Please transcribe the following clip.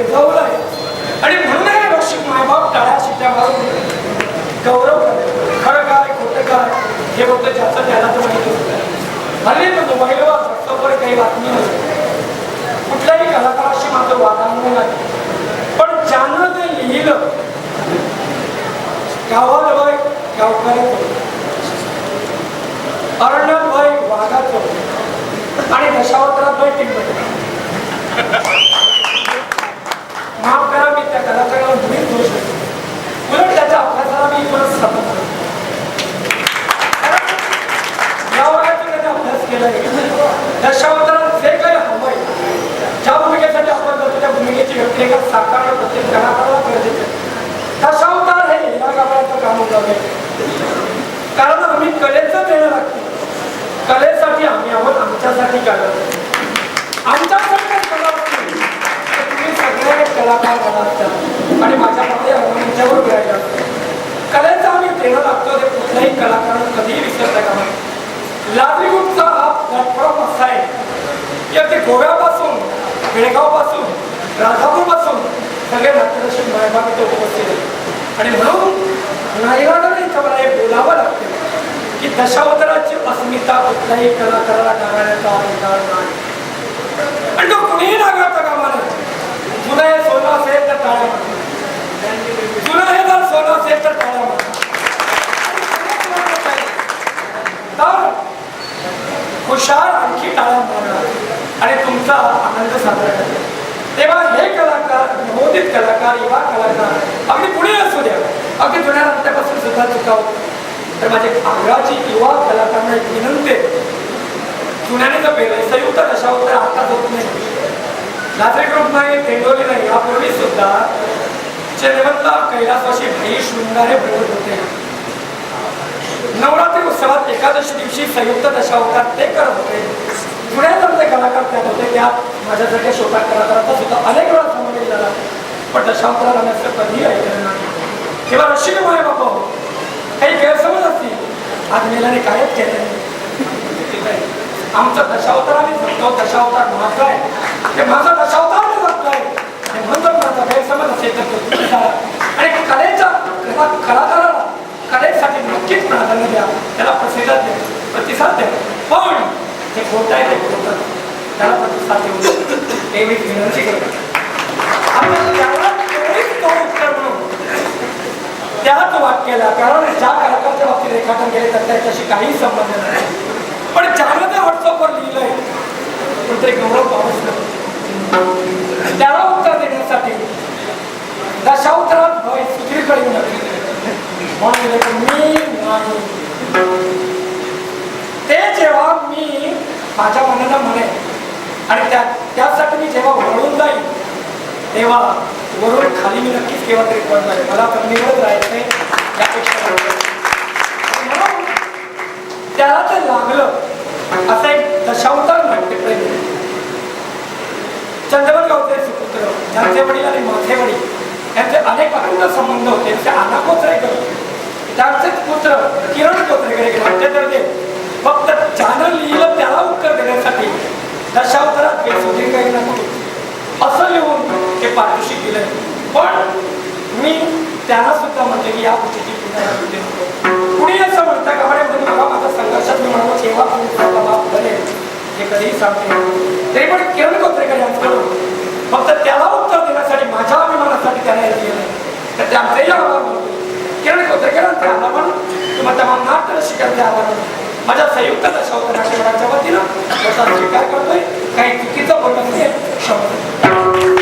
रिझवलंय आणि म्हणून हे रसिक मायबाप टाळ्या शिट्या मारून गौरव करतात. खरं काय खोटं काय हे फक्त ज्याचं त्यालाच माहिती होतं. हल्ली तो मोबाईलवर व्हॉट्सअपवर काही बातमी नसते. कुठल्याही कलाकाराशी मात्र वादांना नाही. पण ज्यानं ते लिहिलं गावाजवळ गावकऱ्याचं अरण्यात वय वाघाचं आणि दशावतारात भाई टिंबत माफ करा मी त्या कलाकाराला मुळीच दोष देतो उलट त्याच्या अभ्यासाला मी परत समजतो या वयात त्याने अभ्यास केला दशावतारात जे काही हवंय ज्या भूमिकेसाठी आपण करतो त्या भूमिकेची व्यक्तिरेखा साकारणं प्रत्येक कलाकाराला गरजेचं आहे. दशावतार हे या गावाचं काम होतं कारण आम्ही कलेचं देणं लागतो. कलेसाठी आम्ही आहोत आमच्यासाठी काढत आमच्यासाठी कला असते तर तुम्ही सगळे कलाकार झाला असतात आणि माझ्या रंगांच्यावर उभे कलेचा आम्ही प्रेम लागतो ते कुठल्याही कलाकारानं कधीही विसरता कामा नये. हा प्लॅटफॉर्म असा आहे. की अगदी गोव्यापासून बेळगावपासून राजापूरपासून सगळे नाट्यदर्शक मायबाप इथे उपस्थित आहेत. आणि म्हणून नाईलाजाने इथं मला हे बोलावं लागते की दशावताराची अस्मिता कुठल्याही कलाकाराला नागाळण्याचा अधिकार नाही आणि तो कुणीही नागाळता कामा नये जुनं हे सोनं असेल तर टाळ्या मारा. जुनं हे जर सोनं असेल तर टाळ्या मारा. तर हुशार आणखी टाळ्या मारणार आणि तुमचा आनंद साजरा करणार तेव्हा हे कलाकार नवोदित कलाकार युवा कलाकार अगदी पुढे असू द्या. अगदी जुन्या रस्त्यापासून सुद्धा चुकावत तर माझी आग्राची युवा कलाकारांना एक विनंती जुन्याने जर पेलंय संयुक्त दशावतार आता होत नाही. नात्रे ग्रुप नाही तेंडोली नाही यापूर्वी सुद्धा जयवंता कैलासवाशी भाई शृंगारे बोलत होते. नवरात्री उत्सवात एकादशी दिवशी संयुक्त दशावतार ते करत होते. पुण्यातले कलाकार त्यात होते. त्या माझ्यासारख्या छोट्या कलाकाराचा सुद्धा अनेक वेळा समावेश झाला पण दशावतार राहण्याचं असं कधीही ऐकलं नाही किंवा रशिक माय बाबा काही गैरसमज असतील. आज मेलाने कायच केलं नाही आमचा दशावतार आम्ही जगतो. दशावतार महत्त्व आहे. ते माझा दशावतार मी आहे आणि म्हणतो माझा गैरसमज असेल तर आणि कलेचा कला कलाकाराला कलेसाठी नक्कीच प्राधान्य द्या. त्याला प्रसिद्ध द्या. प्रतिसाद द्या. पण हे खोटं आहे ते खोटं त्याला प्रतिसाद मी विनंती करतो. आणि त्याला तेवढीच तो उत्तर म्हणून त्याच वाक्याला कारण ज्या कलाकाराच्या बाबतीत रेखाटन केले तर त्याच्याशी काही संबंध नाही. पण ज्यानं ते व्हॉट्सअपवर लिहिलंय कुठेतरी गौरव पावस त्याला उत्तर देण्यासाठी दशावतारात भय सुधीरकडे म्हणून मी नाही. ते जेव्हा मी माझ्या मनानं म्हणे आणि त्या त्यासाठी मी जेव्हा वळून जाईल तेव्हा वरून खाली मी नक्कीच केव्हा तरी पडणार आहे. मला जमिनीवरच राहायचंय त्यापेक्षा म्हणून त्याला ते लागलं. असं एक दशावतार नाट्यप्रेमी चंद्रवन गावचे सुपुत्र ज्यांचे वडील आणि माझे वडील यांचे अनेक अखंड संबंध होते. ते अनाकोच एक त्यांचेच पुत्र किरण कोचरेकर एक नाट्यदर्दे फक्त ज्यानं लिहिलं त्याला उत्तर देण्यासाठी दशावतारात हे सुधीर काही नको असं लिहून हे पारितोषिक दिलंय पण मी त्यांना सुद्धा म्हणते की या गोष्टीची पुनरावृत्ती नको कुणी असं म्हणतं का बरे म्हणून बाबा माझा संघर्षात मी म्हणालो सेवा तुम्ही बाप बने हे कधीही सांगते तरी पण किरण कोत्रेकर यांच्याकडून फक्त त्याला उत्तर देण्यासाठी माझ्या अभिमानासाठी त्याला हे दिलं तर त्यांचेही आभार मानतो. किरण कोत्रेकरांचे आभार मानून किंवा त्या नाट्य शिकायचे आभार मानून माझ्या संयुक्त दशावतार राष्ट्रवादाच्या वतीनं त्याचा स्वीकार करतोय. काही चुकीचं बोलत नाही क्षमता